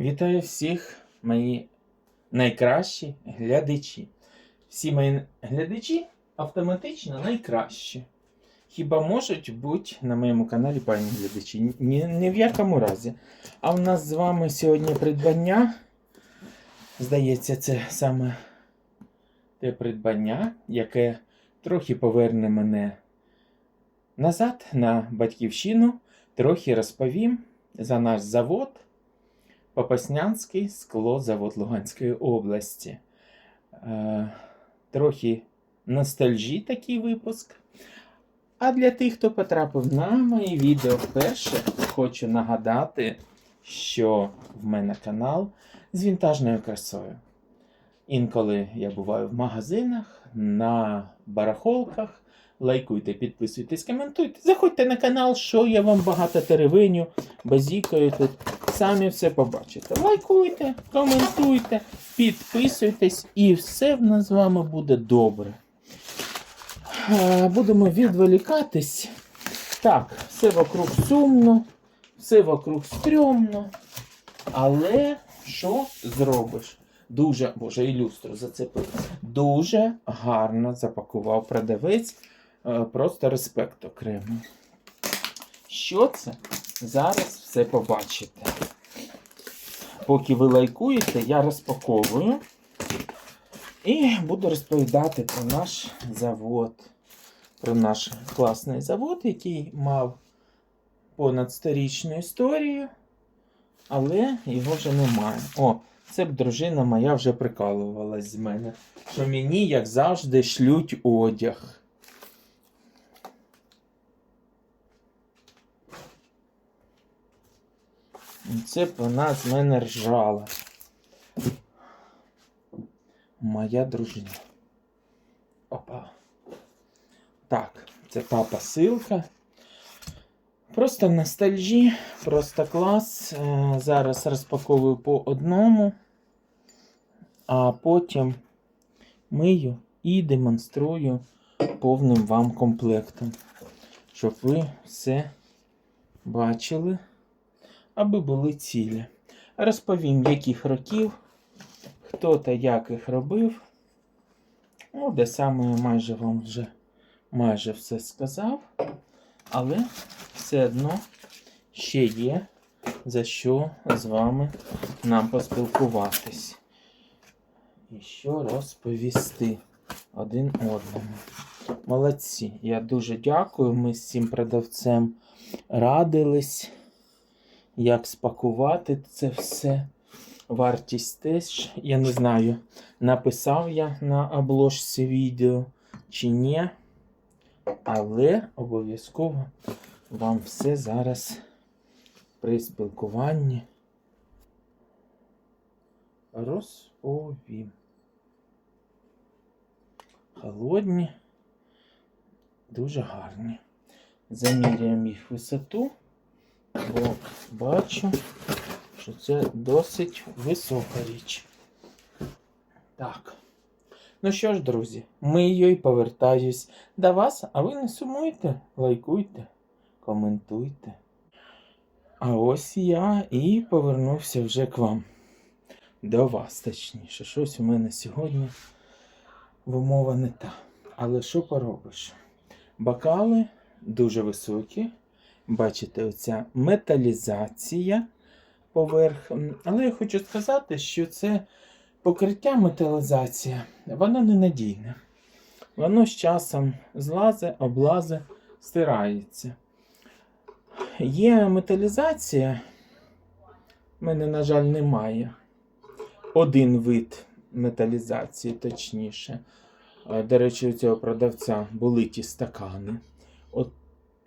Вітаю всіх, мої найкращі глядачі. Всі мої глядачі автоматично найкращі. Хіба можуть бути на моєму каналі пані глядачі? Ні, ні в якому разі. А в нас з вами сьогодні придбання. Здається, це саме те придбання, яке трохи поверне мене назад на батьківщину. Трохи розповім за наш завод. Попаснянський склозавод Луганської області. Е, трохи ностальжі такий випуск. А для тих, хто потрапив на мої відео вперше, хочу нагадати, що в мене канал з вінтажною красою. Інколи я буваю в магазинах, на барахолках. Лайкуйте, підписуйтесь, коментуйте. Заходьте на канал, що я вам багато теревиню, базікаю тут. Самі все побачите. Лайкуйте, коментуйте, підписуйтесь, і все в нас з вами буде добре. Е, Будемо відволікатись. Так, все вокруг сумно, все вокруг стрьомно. Але що зробиш? Дуже, боже, і люстру зацепив. Дуже гарно запакував продавець. Е, Просто респект окремо. Що це? Зараз все побачите. Поки ви лайкуєте, я розпаковую і буду розповідати про наш завод. Про наш класний завод, який мав понад сторічну історію, але його вже немає. О, це б дружина моя вже прикалувалась з мене, що мені, як завжди, шлють одяг. Це б вона з мене ржала. Моя дружина. Опа. Так, це та посилка. Просто ностальжі, просто клас. Е, Зараз розпаковую по одному, а потім мию і демонструю повним вам комплектом, щоб ви все бачили аби були цілі. Розповім, яких років, хто та як їх робив. Ну, де саме я майже вам вже майже все сказав. Але все одно ще є за що з вами нам поспілкуватись. І що розповісти один одному. Молодці. Я дуже дякую. Ми з цим продавцем радились як спакувати це все. Вартість теж, я не знаю, написав я на обложці відео чи ні. Але обов'язково вам все зараз при спілкуванні розповім. Холодні, дуже гарні. Заміряємо їх висоту бо бачу, що це досить висока річ. Так. Ну що ж, друзі, мию і повертаюсь до вас, а ви не сумуйте, лайкуйте, коментуйте. А ось я і повернувся вже к вам. До вас, точніше. Щось у мене сьогодні вимова не та. Але що поробиш? Бокали дуже високі. Бачите, оця металізація поверх. Але я хочу сказати, що це покриття металізація, воно ненадійне. Воно з часом злазе, облазе, стирається. Є металізація, в мене, на жаль, немає. Один вид металізації, точніше. До речі, у цього продавця були ті стакани. От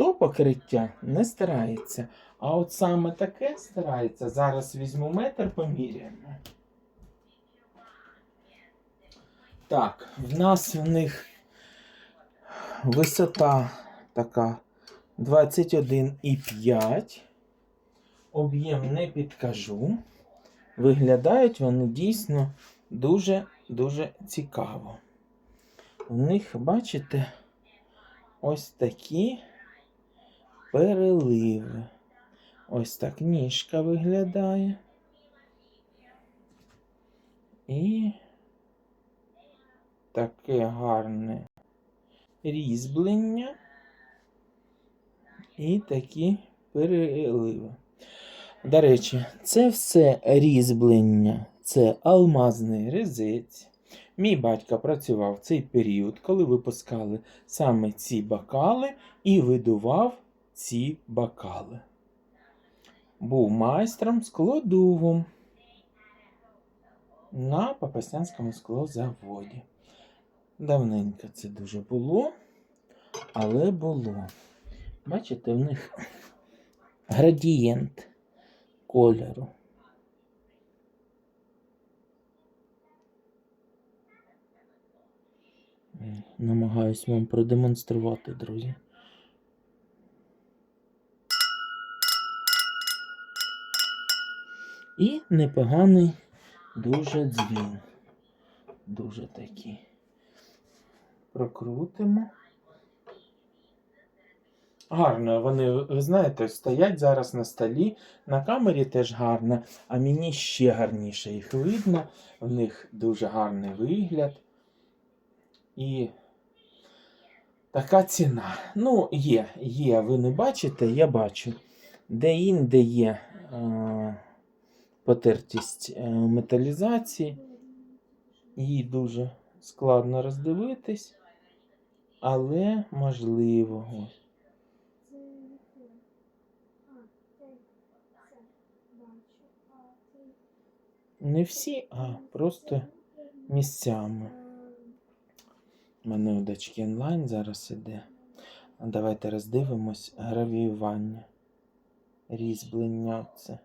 то покриття не стирається. А от саме таке стирається. Зараз візьму метр, поміряємо. Так, в нас в них висота така 21,5. Об'єм не підкажу. Виглядають вони дійсно дуже-дуже цікаво. У них, бачите, ось такі переливи. Ось так ніжка виглядає. І таке гарне різьблення. І такі переливи. До речі, це все різьблення, це алмазний резець. Мій батько працював в цей період, коли випускали саме ці бокали і видував ці бокали. Був майстром складовим на Попаснянському склозаводі. Давненько це дуже було, але було. Бачите, в них градієнт кольору. Намагаюсь вам продемонструвати, друзі. І непоганий дуже дзвін. Дуже такий. Прокрутимо. Гарно, вони, ви знаєте, стоять зараз на столі. На камері теж гарно, а мені ще гарніше їх видно. В них дуже гарний вигляд. І така ціна. Ну, є, є, ви не бачите, я бачу. Де-інде є е, потертість е, металізації. Її дуже складно роздивитись, але можливо. Не всі, а просто місцями. У мене у дочки онлайн зараз іде. Давайте роздивимось гравіювання. Різьблення це.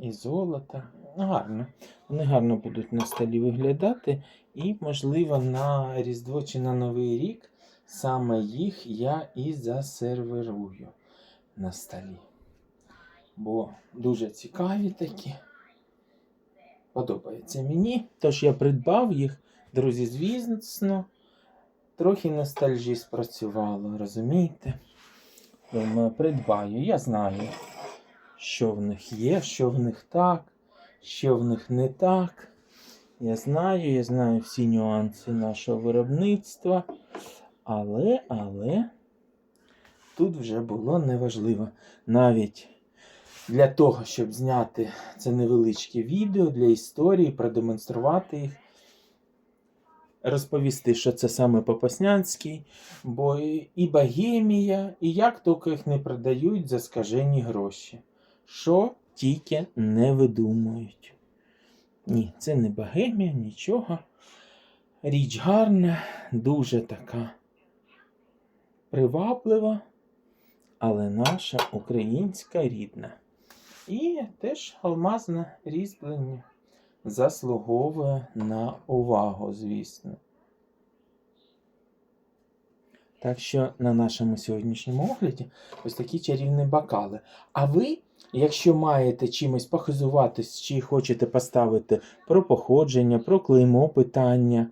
І золото. Гарно. Вони гарно будуть на столі виглядати. І, можливо, на Різдво чи на Новий рік саме їх я і засервірую на столі. Бо дуже цікаві такі. Подобається мені. Тож я придбав їх, друзі, звісно. Трохи ностальжі спрацювало, розумієте? Думаю, придбаю. Я знаю, що в них є, що в них так, що в них не так. Я знаю, я знаю всі нюанси нашого виробництва. Але, але тут вже було неважливо. Навіть для того, щоб зняти це невеличке відео для історії, продемонструвати їх, розповісти, що це саме Попаснянський, бо і Богемія, і як тільки їх не продають за скажені гроші. Що тільки не видумують. Ні, це не Богемія, нічого. Річ гарна, дуже така приваблива, але наша українська рідна. І теж алмазне різьблення заслуговує на увагу, звісно. Так що на нашому сьогоднішньому огляді ось такі чарівні бокали. А ви, якщо маєте чимось похизуватись, чи хочете поставити про походження, про клеймо питання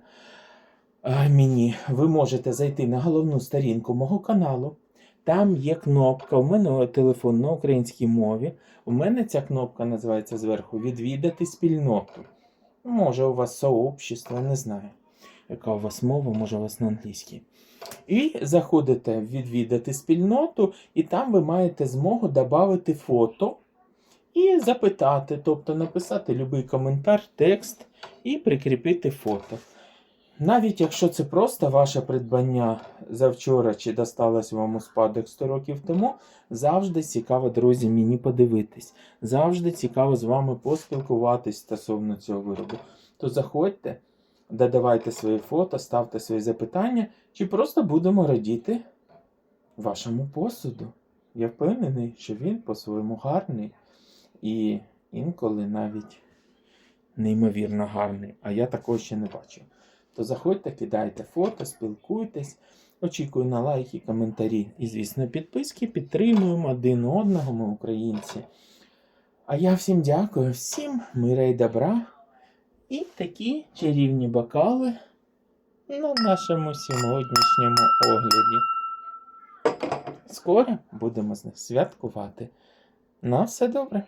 а, мені, ви можете зайти на головну сторінку мого каналу. Там є кнопка. У мене телефон на українській мові. У мене ця кнопка називається зверху Відвідати спільноту. Може, у вас сообщество, не знаю, яка у вас мова, може у вас на англійській. І заходите відвідати спільноту, і там ви маєте змогу додати фото і запитати, тобто написати будь-який коментар, текст і прикріпити фото. Навіть якщо це просто ваше придбання завчора чи досталось вам у спадок 100 років тому, завжди цікаво, друзі, мені подивитись. Завжди цікаво з вами поспілкуватись стосовно цього виробу. То заходьте, додавайте свої фото, ставте свої запитання, чи просто будемо радіти вашому посуду. Я впевнений, що він по-своєму гарний і інколи навіть неймовірно гарний, а я такого ще не бачив. То заходьте, кидайте фото, спілкуйтесь. Очікую на лайки, коментарі і, звісно, підписки. Підтримуємо один одного, ми українці. А я всім дякую, всім мира і добра. І такі чарівні бокали на нашому сьогоднішньому огляді. Скоро будемо з них святкувати. На все добре.